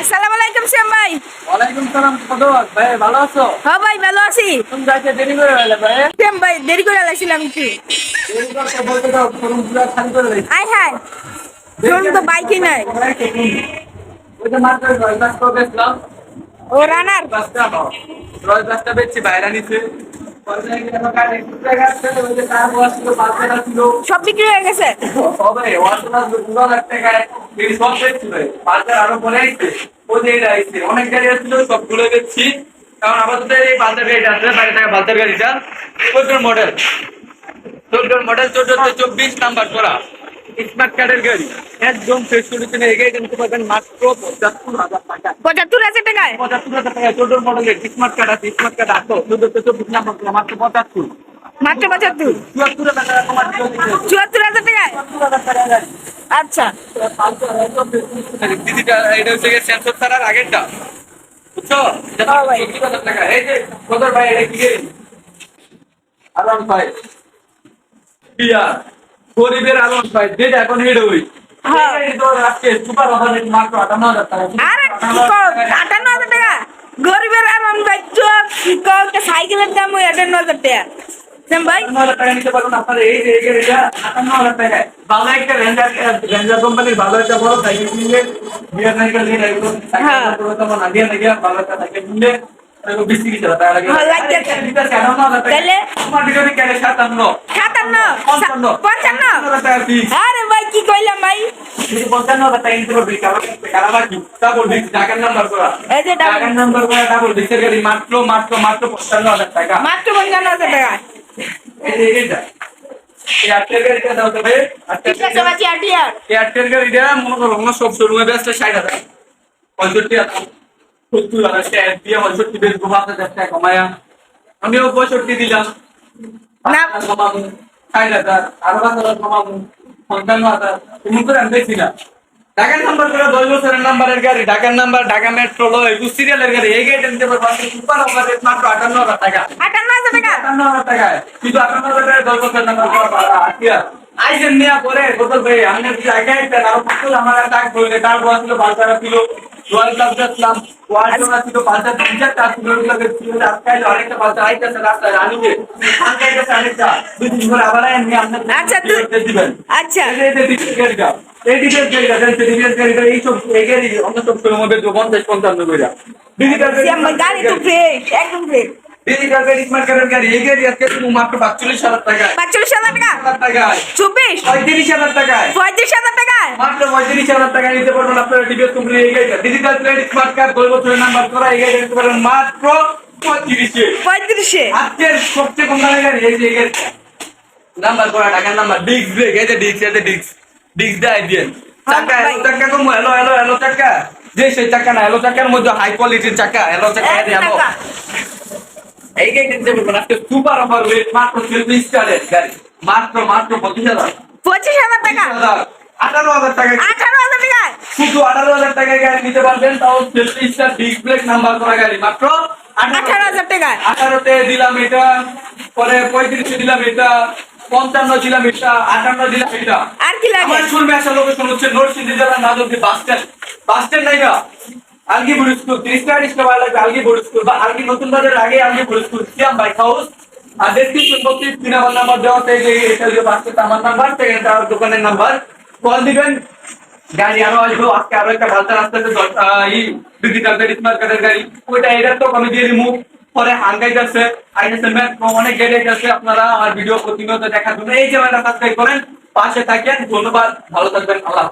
আসসালামু আলাইকুম শ্যাম ভাই। ওয়ালাইকুম সালাম কদর ভাই ভালো আছো? হ্যাঁ ভাই ভালো আছি। তুমি যাইতে দেরি করে গেলে ভাই? শ্যাম ভাই দেরি করে কি? দেরি করতে বলতে দাও শোরুম পুরো খালি করে দিই। আয় হায় শোরুম তো বাইকই নাই। ওই যে মাত্র রয় বাসটা বেচলাম ও রানার। বাসটা রয় বাসটা বেচছি বাইরে নিচে। সব বিক্রি হয়ে গেছে? লাখ টাকায় সব। বাজার আরও পরে আইছে, ও যে এটা আইছে। অনেক গাড়ি আসছিল, বেচছি। কারণ আমাদের তো এই বাজার গাড়িটা আছে, বাইরে থাকা বাজার গাড়িটা, চোদ্দোর মডেল চোদ্দোর মডেল চোদ্দোতে চব্বিশ নাম্বার করা। স্মার্ট কার্ডের গাড়ি। একদম ফ্রেশ কন্ডিশনে এই গাড়ি কিনতে পারবেন মাত্র পঁচাত্তর হাজার টাকা। পঁচাত্তর হাজার টাকায় পঁচাত্তর হাজার টাকা চোদ্দোর মডেলের স্মার্ট কার্ড আছে স্মার্ট কার্ড আসো চোদ্দোতে চব্বিশ নাম্বার করা মাত্র পঁচাত্তর। মাত্র পঁচাত্তর? চুয়াত্তর হাজার টাকা চুয়াত্তর হাজার টাকায়? চুয়াত্তর হাজার টাকা আচ্ছা। দিদিটা এটা হচ্ছে গিয়ে সেন্সর ছাড়ার আগেরটা। বুঝছ? যেটা হ্যাঁ এই যে ভাই এটা কি আরাম ভাই। গরিবের ভাই যেটা এখন হেড হই আরাম ভাই একটা সাইকেলের দাম আটান্ন হাজার টাকা। শ্যাম ভাই? টাকা নিতে পারবেন। আপনার এই যে এই আটান্ন হাজার টাকায়। ভালো একটা রেঞ্জার রেঞ্জার কোম্পানির ভালো একটা বড় সাইকেল কিনলে বিয়ার সাইকেল নিয়ে এগুলো। সাইকেল তো না দিয়ে নাকি ভালো একটা সাইকেল কিনলে এগুলো বিশ তিরিশ হাজার টাকা লাগে ভালো লাগছে। ঠিক আছে আটান্ন হাজার টাকা। তাহলে? তোমার ভিডিওতে কেটে সাতান্ন। সাতান্ন পঞ্চান্ন। পঞ্চান্ন। হাজার টাকা আরে ভাই কি কইলাম ভাই? কিন্তু পঞ্চান্ন হাজার টাকা নিতে পারবি কারণ কারাবার কি? ডাবল ডিস্ক টাকার নাম্বার করা। এই যে double- টাকার নাম্বার করা ডাবল ডিস্কের গাড়ি মাত্র মাত্র মাত্র পঞ্চান্ন হাজার টাকা। মাত্র পঞ্চান্ন হাজার টাকায় এই যে এইটা এই আটটের গাড়িটা দাও তবে আটটের ঠিক আছে বাচ্চা আটিয়া এই আটটের গাড়িটা মনে করো আমার সব শোরুমে বেচলে ষাট হাজার আমিও পঁয়ষট্টি দিলাম কমাবো ষাট হাজার আরও হাজার কমাবো হাজার তুমি করে আমি না ঢাকার নাম্বার করে দশ বছরের নাম্বারের গাড়ি ঢাকার নাম্বার ঢাকা মেট্রো লো একুশ সিরিয়ালের গাড়ি। এই গাড়ি নিতে পারব সুপার অফার রেট মাত্র আটান্ন হাজার টাকা। আটান্ন হাজার টাকা? আটান্ন হাজার টাকা। কিন্তু আটান্ন হাজার টাকা দশ বছরের নাম্বার আইসেন নেওয়া পরে বোতল ভাই আমি যদি আগে আরও আমার টাকা বললে তার বয়স ছিল বাজার ছিল। রয়্যাল ক্লাব দেখলাম ওয়ার্ল্ড ছিল টাকা দুই দিন আবার আচ্ছা, দিবেন। আচ্ছা। এই ডিটেলস গাড়িটা এই সব এই গাড়ি অন্য সব ডিজিটাল গাড়ি তো ফ্রেশ একদম ফ্রেশ ডিজিটাল গাড়ি স্মার্ট কার্ডের গাড়ি এই গাড়ি আজকে তুমি মাত্র পাঁচচল্লিশ হাজার টাকায়। পাঁচচল্লিশ হাজার টাকা? হাজার টাকায় মাত্র পঁয়ত্রিশ হাজার টাকা নিতে পারবেন আপনারা ডিবিএস কোম্পানি এই গাড়িটা। ডিজিটাল প্লেট স্মার্ট কার্ড দশ বছরের নাম্বার করা এই গাড়িটা নিতে পারবেন মাত্র পঁয়ত্রিশে। পঁয়ত্রিশে। আজকের সবচেয়ে কম দামের গাড়ি এই যে এই গাড়িটা। নাম্বার করা টাকার নাম্বার ডিস্ক ব্রেক এই যে ডিস্ক এই যে ডিস্ক ডিস্ক দেয় দিয়ে চাকা ভাই। এলো চাকা কম এলো এলো এলো চাকা। যে সেই চাকা না এলো চাকার মধ্যে হাই কোয়ালিটির চাকা এলো চাকা এলো এই গাড়ি নিতে পারবেন আজকে সুপার অফার রেট মাত্র সেলফি স্টারের গাড়ি। মাত্র মাত্র পঁচিশ হাজার। পঁচিশ হাজার টাকা। আঠারো হাজার টাকা আঠারো হাজার টাকায়? শুধু আঠারো হাজার টাকায় গাড়ি নিতে পারবেন তাও সেলফি স্টার ডিসপ্লে নাম্বার করা গাড়ি। মাত্র আঠারো হাজার টাকায়? আঠারোতে দিলাম এটা পরে পঁয়ত্রিশে দিলাম এটা পঞ্চান্ন দিলাম এটা আটান্ন দিলাম এটা। আর কি লাগে? আমার শুনবে আসা লোকেশন হচ্ছে নরসিংদী জেলার নাজলদি বাস স্ট্যান্ড। বাস স্ট্যান্ড নাই না আলগি বুড়ি স্কুল তিরিশ টাকা রিক্সা ভাড়া লাগবে আলগি বুড়ি স্কুল বা আলগি নতুন বাজারের আগে আলগি বুড়ি স্কুল সিয়াম বাইক হাউস। আর ডেসক্রিপশন বক্সে তিন আমার নাম্বার দেওয়া যে এটা যে বাস স্ট্যান্ড আমার নাম্বার সেকেন্ড আমার দোকানের নাম্বার। দিবেন? গাড়ি আরও আসব, আজকে আরও একটা ভালতা রাস্তাতে ডিজিটাল গাড়ি। ওইটা এটা তো আমি দিয়ে রিমুভ পরে হাঙ্গাই যাচ্ছে অনেক গাড়ি যাচ্ছে, আপনারা আমার ভিডিও প্রতিনিয়ত দেখার জন্য। এই যে সাবস্ক্রাইব করেন, পাশে থাকেন, ধন্যবাদ, ভালো থাকবেন, আল্লাহ।